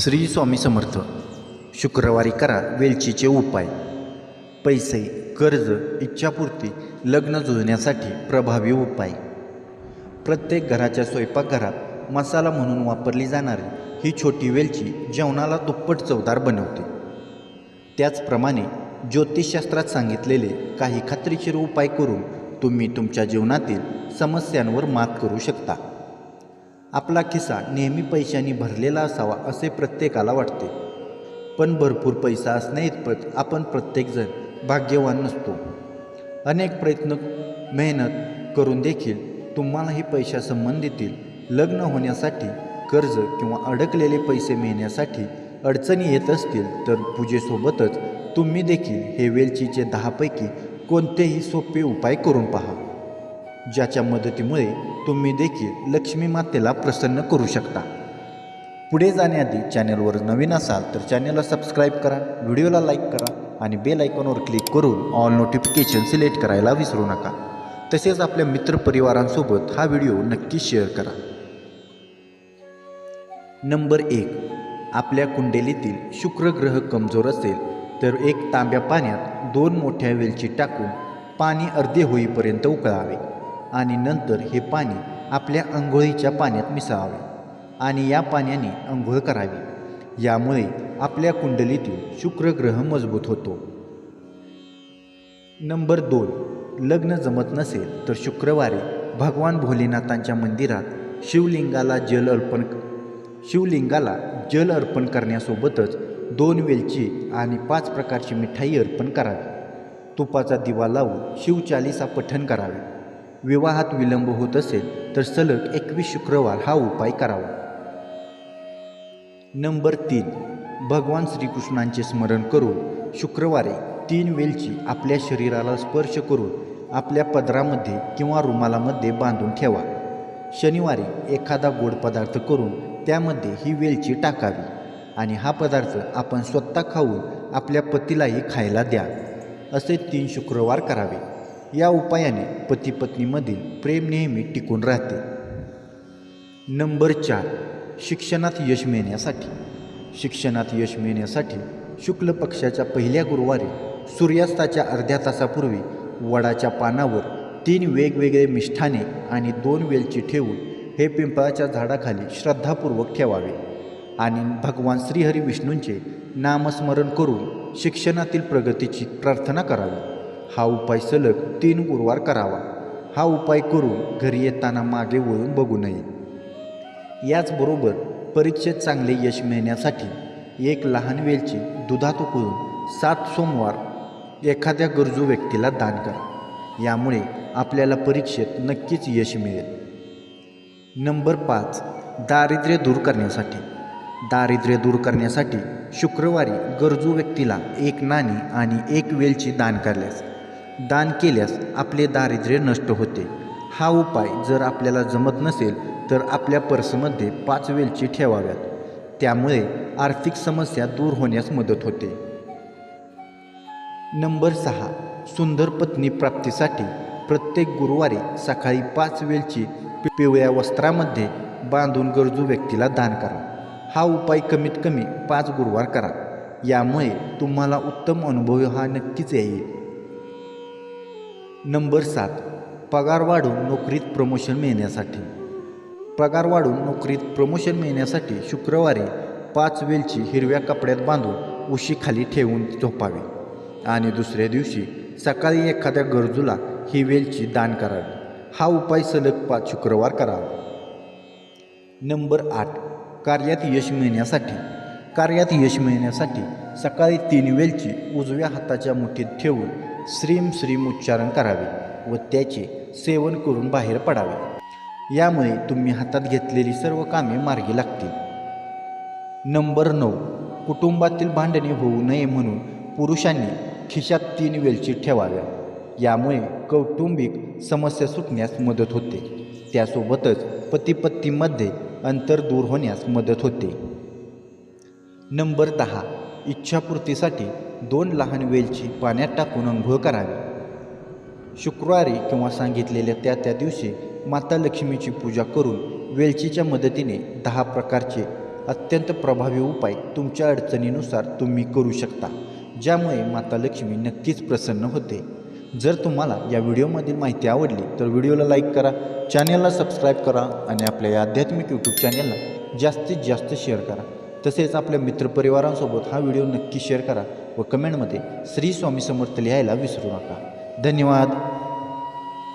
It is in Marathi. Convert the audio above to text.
श्री स्वामी समर्थ शुक्रवारी करा वेलचीचे उपाय. पैसे कर्ज इच्छापूर्ती लग्न जुळण्यासाठी प्रभावी उपाय. प्रत्येक घराच्या स्वयंपाकघरात मसाला म्हणून वापरली जाणारी ही छोटी वेलची जेवणाला दुप्पट चवदार बनवते. त्याचप्रमाणे ज्योतिषशास्त्रात सांगितलेले काही खात्रीशीर उपाय करून तुम्ही तुमच्या जीवनातील समस्यांवर मात करू शकता. आपला खिसा नेहमी पैशांनी भरलेला असावा असे प्रत्येकाला वाटते. पण भरपूर पैसा असणे इतपत आपण प्रत्येकजण भाग्यवान नसतो. अनेक प्रयत्न मेहनत करून देखील तुम्हालाही पैशासंबंधीतील लग्न होण्यासाठी कर्ज किंवा अडकलेले पैसे मिळण्यासाठी अडचणी येत असतील तर पूजेसोबतच तुम्ही देखील हे वेलचीचे दहापैकी कोणतेही सोपे उपाय करून पहा. ज्याच्या मदतीमुळे तुम्ही देखील लक्ष्मी मातेला प्रसन्न करू शकता. पुढे जाण्याआधी चॅनलवर नवीन असाल तर चॅनलला सबस्क्राईब करा व्हिडिओला लाईक करा आणि बेल आयकॉनवर क्लिक करून ऑल नोटिफिकेशन सिलेक्ट करायला विसरू नका. तसेच आपल्या मित्रपरिवारांसोबत हा व्हिडिओ नक्की शेअर करा. नंबर एक. आपल्या कुंडलीतील शुक्र ग्रह कमजोर असेल तर एक तांब्या पाण्यात दोन मोठ्या वेलची टाकून पाणी अर्धे होईपर्यंत उकळावे. आणि नंतर हे पाणी आपल्या आंघोळीच्या पाण्यात मिसळावे आणि या पाण्याने आंघोळ करावी. यामुळे आपल्या कुंडलीतील शुक्र ग्रह मजबूत होतो. नंबर दोन. लग्न जमत नसेल तर शुक्रवारी भगवान भोलेनाथांच्या मंदिरात शिवलिंगाला जल अर्पण शिवलिंगाला जल अर्पण करण्यासोबतच दोन वेलची आणि पाच प्रकारची मिठाई अर्पण करावी. तुपाचा दिवा लावून शिवचालीसा पठण करावे. विवाहात विलंब होत असेल तर सलग एकवीस शुक्रवार हा उपाय करावा. नंबर तीन. भगवान श्रीकृष्णांचे स्मरण करून शुक्रवारी तीन वेलची आपल्या शरीराला स्पर्श करून आपल्या पदरामध्ये किंवा रुमालामध्ये बांधून ठेवा. शनिवारी एखादा गोड पदार्थ करून त्यामध्ये ही वेलची टाकावी आणि हा पदार्थ आपण स्वतः खाऊन आपल्या पतीलाही खायला द्या. असे तीन शुक्रवार करावे. या उपायाने पती पत्नीमधील प्रेम नेहमी टिकून राहते. नंबर चार शिक्षणात यश मिळण्यासाठी. शिक्षणात यश मिळण्यासाठी शुक्ल पक्षाच्या पहिल्या गुरुवारी सूर्यास्ताच्या अर्ध्या तासापूर्वी वडाच्या पानावर तीन वेगवेगळे मिष्ठाने आणि दोन वेलची ठेवून हे पिंपळाच्या झाडाखाली श्रद्धापूर्वक ठेवावे आणि भगवान श्रीहरी विष्णूंचे नामस्मरण करून शिक्षणातील प्रगतीची प्रार्थना करावी. हा उपाय सलग तीन गुरुवार करावा. हा उपाय करून घरी येताना मागे वळून बघू नये. याचबरोबर परीक्षेत चांगले यश मिळण्यासाठी एक लहान वेलची दुधात उकळून सात सोमवार एखाद्या गरजू व्यक्तीला दान करा. यामुळे आपल्याला परीक्षेत नक्कीच यश मिळेल. नंबर पाच दारिद्र्य दूर करण्यासाठी. दारिद्र्य दूर करण्यासाठी शुक्रवारी गरजू व्यक्तीला एक नाणी आणि एक वेलची दान करल्यास दान केल्यास आपले दारिद्र्य नष्ट होते. हा उपाय जर आपल्याला जमत नसेल तर आपल्या पर्समध्ये पाच वेलची ठेवाव्यात. त्यामुळे आर्थिक समस्या दूर होण्यास मदत होते. नंबर सहा. सुंदर पत्नी प्राप्तीसाठी प्रत्येक गुरुवारी सकाळी पाच वेलची पिवळ्या वस्त्रामध्ये बांधून गरजू व्यक्तीला दान करा. हा उपाय कमीत कमी पाच गुरुवार करा. यामुळे तुम्हाला उत्तम अनुभव हा नक्कीच येईल. नंबर सात पगार वाढून नोकरीत प्रमोशन मिळण्यासाठी. पगार वाढून नोकरीत प्रमोशन मिळण्यासाठी शुक्रवारी पाच वेलची हिरव्या कपड्यात बांधून उशीखाली ठेवून झोपावे. आणि दुसऱ्या दिवशी सकाळी एखाद्या गरजूला ही वेलची दान करावी. हा उपाय सलग पाच शुक्रवार करावा. नंबर आठ कार्यात यश मिळण्यासाठी. कार्यात यश मिळण्यासाठी सकाळी तीन वेलची उजव्या हाताच्या मुठीत ठेवून श्रीम श्रीम उच्चारण करावे व त्याचे सेवन करून बाहेर पडावे. यामुळे तुम्ही हातात घेतलेली सर्व कामे मार्गी लागतील. नंबर नऊ. कुटुंबातील भांडणे होऊ नये म्हणून पुरुषांनी खिशात तीन वेलची ठेवाव्या. यामुळे कौटुंबिक समस्या सुटण्यास मदत होते. त्यासोबतच पतीपत्तीमध्ये अंतर दूर होण्यास मदत होते. नंबर दहा. इच्छापूर्तीसाठी दोन लहान वेलची पाण्यात टाकून अंघोळ करावी. शुक्रवारी किंवा सांगितलेल्या त्या त्या दिवशी माता लक्ष्मीची पूजा करून वेलचीच्या मदतीने दहा प्रकारचे अत्यंत प्रभावी उपाय तुमच्या अडचणीनुसार तुम्ही करू शकता ज्यामुळे माता लक्ष्मी नक्कीच प्रसन्न होते. जर तुम्हाला या व्हिडिओमधील माहिती आवडली तर व्हिडिओला लाईक करा चॅनलला सबस्क्राईब करा आणि आपल्या या आध्यात्मिक यूट्यूब चॅनलला जास्तीत जास्त शेअर करा. तसेच आपल्या मित्रपरिवारांसोबत हा व्हिडिओ नक्की शेअर करा व कमेंटमध्ये श्री स्वामी समर्थ लिहायला विसरू नका. धन्यवाद.